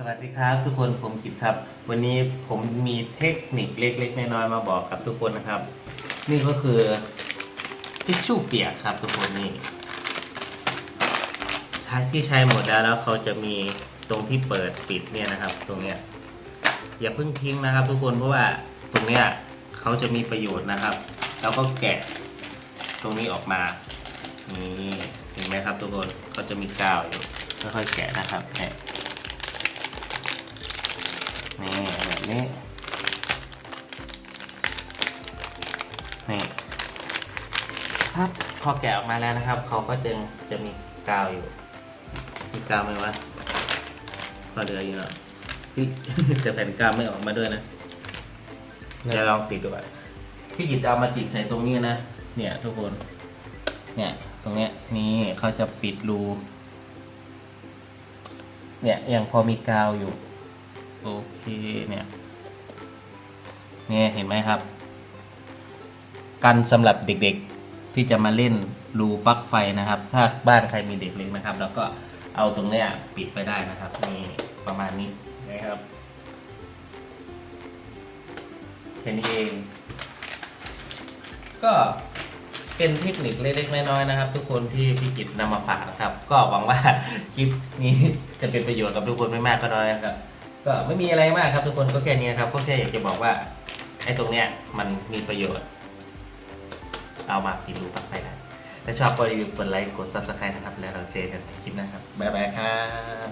สวัสดีครับ ทุกคนผมคิดครับ วันนี้ผมมีเทคนิคเล็กๆน้อยๆมาบอกกับทุกคนนะครับ นี่ก็คือทิชชู่เปียกครับ ทุกคนนี่ท้ายที่ใช้หมดแล้วแล้วเขาจะมีตรงที่เปิดปิดเนี่ยนะครับ ตรงเนี้ยอย่าเพิ่งทิ้งนะครับ ทุกคนเพราะว่าตรงเนี้ยเขาจะมีประโยชน์นะครับ แล้วก็แกะตรงนี้ออกมานี่เห็นไหมครับ ทุกคนเขาจะมีกาวอยู่ค่อยๆแกะนะครับเนี่ย นี่แบบนี้นี่ครับพอแกะออกมาแล้วนะครับ เขาก็จะจะมีกาวอยู่ มีกาวไหมวะพอเหลืออยู่เนาะพี่แต่แผ่นกาวไม่ออกมาด้วยนะจะลองติดดูอะพี่กิจจะเอามาติดใส่ตรงนี้นะ เนี่ยทุกคน เนี่ย ตรงเนี้ยนี่เขาจะปิดรู เนี่ยยังพอมีกาวอยู่ โอเคเนี่ยเนี่ยเห็นไหมครับ กันสำหรับเด็กๆที่จะมาเล่นรูปลั๊กไฟนะครับ ถ้าบ้านใครมีเด็กเล็กนะครับ แล้วก็เอาตรงเนี้ยปิดไปได้นะครับนี่ประมาณนี้นะครับแค่นี้เอง ก็เป็นเทคนิคเล็กๆน้อยๆนะครับ ทุกคนที่พี่กิจนำมาฝากนะครับ ก็หวังว่าคลิปนี้จะเป็นประโยชน์กับทุกคนไม่มากก็น้อยนะครับ ก็ไม่มีอะไรมากครับทุกคนก็แค่นี้นครับก็แค่อยากจะบอกว่าไอ้ตรงเนี้ยมันมีประโยชน์ เอามาพิมพ์ดูปักไปได้ถ้าชอบก็อย่าลืมกดไลค์กด subscribe นะครับ แล้วเราเจอกันในคลิปหน้าครับบ๊ายบายครับ